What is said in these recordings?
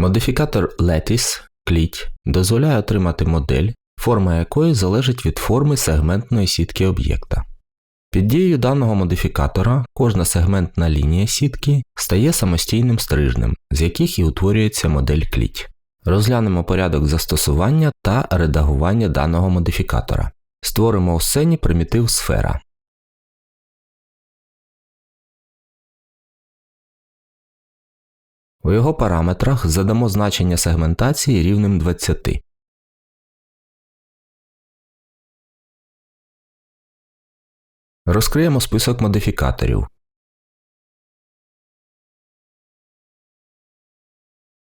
Модифікатор Lattice кліть дозволяє отримати модель, форма якої залежить від форми сегментної сітки об'єкта. Під дією даного модифікатора кожна сегментна лінія сітки стає самостійним стрижнем, з яких і утворюється модель кліть. Розглянемо порядок застосування та редагування даного модифікатора. Створимо у сцені примітив сфера. У його параметрах задамо значення сегментації рівним 20. Розкриємо список модифікаторів.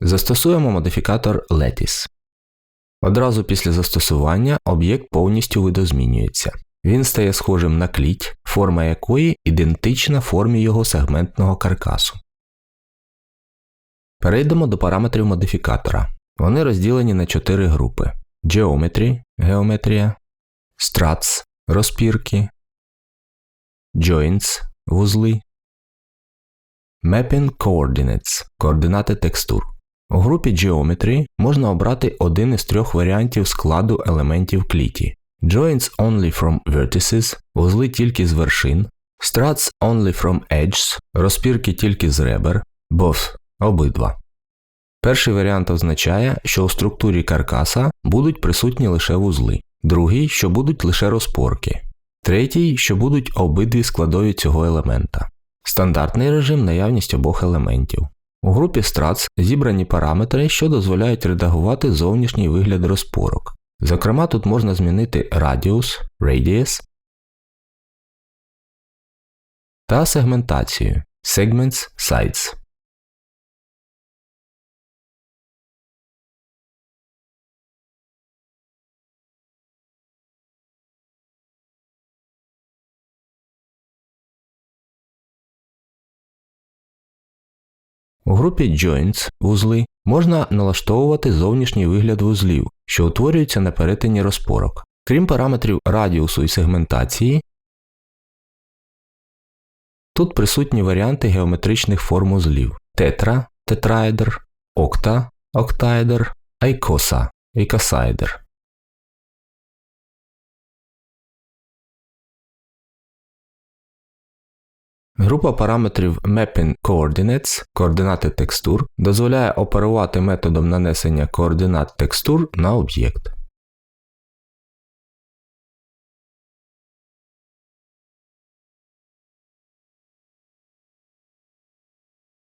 Застосуємо модифікатор Lattice. Одразу після застосування об'єкт повністю видозмінюється. Він стає схожим на кліть, форма якої ідентична формі його сегментного каркасу. Перейдемо до параметрів модифікатора. Вони розділені на чотири групи: Geometry – геометрія, Struts – розпірки, Joints – вузли, Mapping Coordinates – координати текстур. У групі Geometry можна обрати один із трьох варіантів складу елементів кліті. Joints only from vertices – вузли тільки з вершин, Struts only from edges – розпірки тільки з ребер, both – обидва. Перший варіант означає, що у структурі каркаса будуть присутні лише вузли, другий, що будуть лише розпорки, третій, що будуть обидві складові цього елемента. Стандартний режим наявність обох елементів. У групі Struts зібрані параметри, що дозволяють редагувати зовнішній вигляд розпорок. Зокрема, тут можна змінити Radius, Radius та сегментацію Segments Sides. У групі Joints вузли можна налаштовувати зовнішній вигляд вузлів, що утворюються на перетині розпорок. Крім параметрів радіусу і сегментації, тут присутні варіанти геометричних форм узлів тетра тетраедр, окта октаедр, айкоса ікосаедр. Група параметрів Mapping Coordinates координати текстур дозволяє оперувати методом нанесення координат текстур на об'єкт.